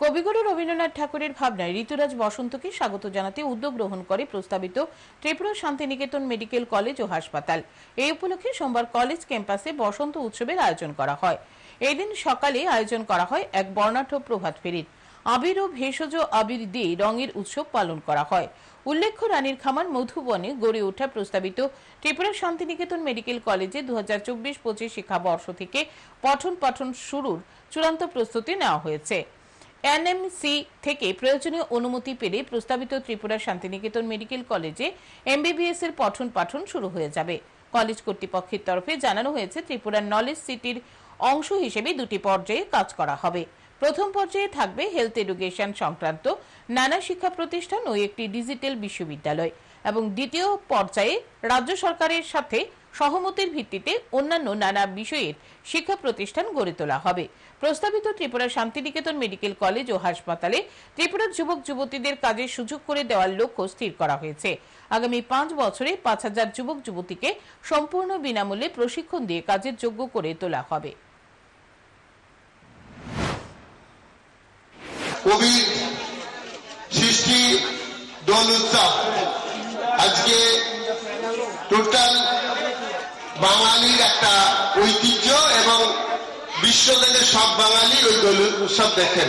কবিগুরু রবীন্দ্রনাথ ঠাকুরের ভাবনায় ঋতুরাজ বসন্তকে স্বাগত জানাতে উদ্যোগ গ্রহণ করে প্রস্তাবিত ত্রিপুরা শান্তিনিকেতন মেডিকেল কলেজ ও হাসপাতাল। এই উপলক্ষে সোমবার কলেজ ক্যাম্পাসে বসন্ত উৎসবের আয়োজন করা হয়। এদিন সকালে আয়োজন করা হয় এক বর্ণাঢ্য প্রভাত ফেরির। আবির ও ভেষজ আবির দিয়ে রঙের উৎসব পালন করা হয়। উল্লেখ্য, রানীর খামার মধুবনে গড়ে ওঠা প্রস্তাবিত ত্রিপুরা শান্তিনিকেতন মেডিকেল কলেজে দু হাজার চব্বিশ পঁচিশ শিক্ষাবর্ষ থেকে পঠন পাঠন শুরুর চূড়ান্ত প্রস্তুতি নেওয়া হয়েছে। এনএমসি থেকে প্রয়োজনীয় অনুমতি পেলে প্রস্তাবিত ত্রিপুরা শান্তিনিকেতন মেডিকেল কলেজে এমবিবিএস এর পঠন পাঠন শুরু হয়ে যাবে। কলেজ কর্তৃপক্ষের তরফে জানানো হয়েছে ত্রিপুরার নলেজ সিটির অংশ হিসেবে দুটি পর্যায়ে কাজ করা হবে। প্রথম পর্যায়ে থাকবে হেলথ এডুকেশন সংক্রান্ত নানা শিক্ষা প্রতিষ্ঠান ও একটি ডিজিটাল বিশ্ববিদ্যালয় এবং দ্বিতীয় পর্যায়ে রাজ্য সরকারের সাথে সহমতির ভিত্তিতে অন্যান্য নানা বিষয়ের শিক্ষা প্রতিষ্ঠান গড়ে তোলা হবে। প্রস্তাবিত ত্রিপুরা শান্তিনিকেতন মেডিকেল কলেজ ও হাসপাতালে ত্রিপুরার যুবক যুবতীদের কাজের সুযোগ করে দেওয়ার লক্ষ্য স্থির করা হয়েছে। আগামী পাঁচ বছরে পাঁচ হাজার যুবক যুবতীকে সম্পূর্ণ বিনামূল্যে প্রশিক্ষণ দিয়ে কাজের যোগ্য করে তোলা হবে। আজকে টোটাল বাঙালির একটা ঐতিহ্য এবং বিশ্ব থেকে সব বাঙালি ওই দোল উৎসব দেখেন।